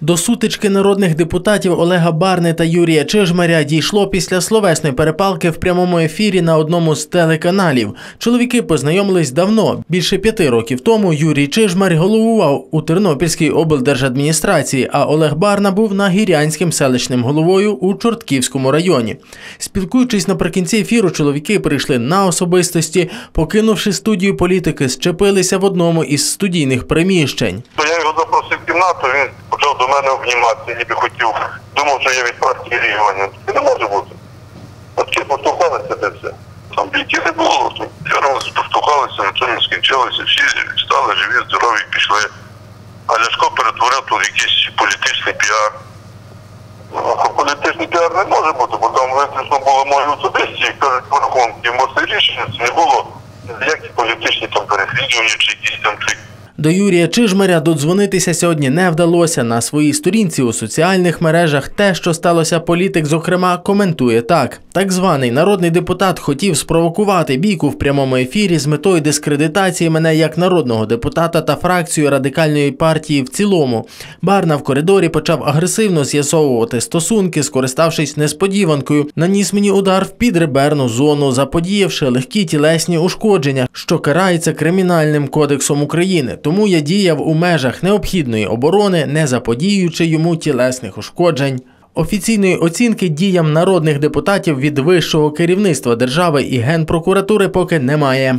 До сутички народних депутатів Олега Барни та Юрія Чижмаря дійшло після словесної перепалки в прямому ефірі на одному з телеканалів. Чоловіки познайомились давно. Більше п'яти років тому Юрій Чижмарь головував у Тернопільській облдержадміністрації, а Олег Барна був нагірянським селищним головою у Чортківському районі. Спілкуючись наприкінці ефіру, чоловіки прийшли на особистості, покинувши студію політики, щепилися в одному із студійних приміщень. Я його запросив в кімнату, він до мене обніматися, ніби хотів. Думав, що я від партії регіонів. Це не може бути. От ті поштовхалися де все. Там бійки не було. Тут раз поштовхалися, на цьому скінчилися, всі стали живі, здорові, пішли. А Ляшко перетворив тут якийсь політичний піар. Ну, політичний піар не може бути, бо там виключно було мої особисті, кажуть, порахунки. Моси рішення це не було ніякі політичні там переслідування чи якісь там До Юрія Чижмаря додзвонитися сьогодні не вдалося. На своїй сторінці у соціальних мережах те, що сталося політик, зокрема, коментує так: так званий народний депутат хотів спровокувати бійку в прямому ефірі з метою дискредитації мене як народного депутата та фракцію радикальної партії в цілому. Барна в коридорі почав агресивно з'ясовувати стосунки, скориставшись несподіванкою, наніс мені удар в підреберну зону, заподіявши легкі тілесні ушкодження, що карається кримінальним кодексом України. Тому я діяв у межах необхідної оборони, не заподіюючи йому тілесних ушкоджень. Офіційної оцінки діям народних депутатів від вищого керівництва держави і генпрокуратури поки немає.